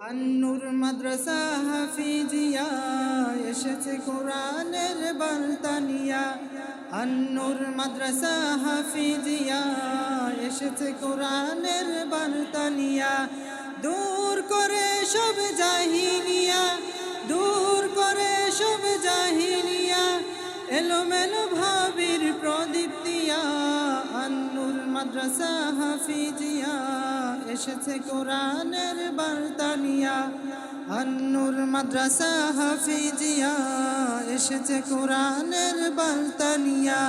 আন্নুর মাদ্রাসা হাফিজিয়া, এসেছে কোরআনের বার্তানিয়া আন্নুর মাদ্রাসা হাফিজিয়া, এসেছে কোরআনের বার্তানিয়া দূর করে সব জাহিনিয়া দূর করে সব জাহিলিয়া, এলোমেলো ভাবির প্রদীপ্তিয়া আন্নুর মাদ্রাসা হাফিজিয়া। এসেছে কোরআনের বার্তানিয়া আন্নুর মাদ্রাসা হাফিজিয়া এসেছে কোরআনের বার্তানিয়া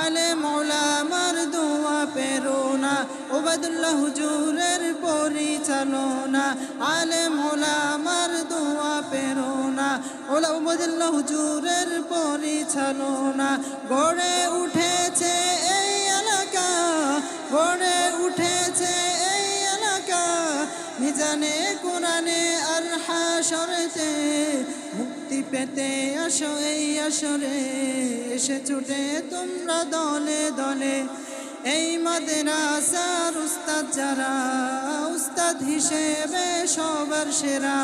আলে মৌলামার দোয়া পেরোনা ওবাদুল্লাহ হুজুরের পরিচালনা। আলে মৌলামার দোয়া পেরোনা ওলা ওবাদুল্লাহ হুজুরের পরিচালনা। গড়ে উঠেছে এই এলাকা, গড়ে মিজানে কোরআনে আর হাসরেতে মুক্তি পেতে আসো এই আসরে, এসে ছুটে তোমরা দলে দলে। এই মাদ্রাসার উস্তাদ যারা, উস্তাদ হিসেবে সবার সেরা।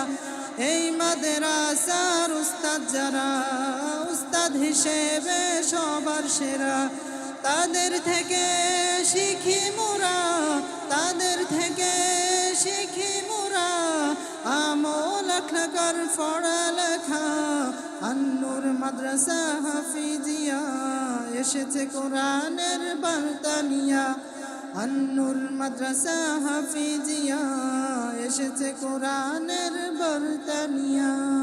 এই মাদ্রাসার উস্তাদ যারা, উস্তাদ হিসেবে সবার সেরা। তাদের থেকে শিখি মোরা, তাদের থেকে শিখি মোরা? আমল আখলাকার পড়ালেখা আন্নুর মাদ্রাসা হাফিজিয়া, এসেছে কোরআনের বার্তানিয়া আন্নুর মাদ্রাসা হাফিজিয়া, এসেছে কোরআনের বার্তানিয়া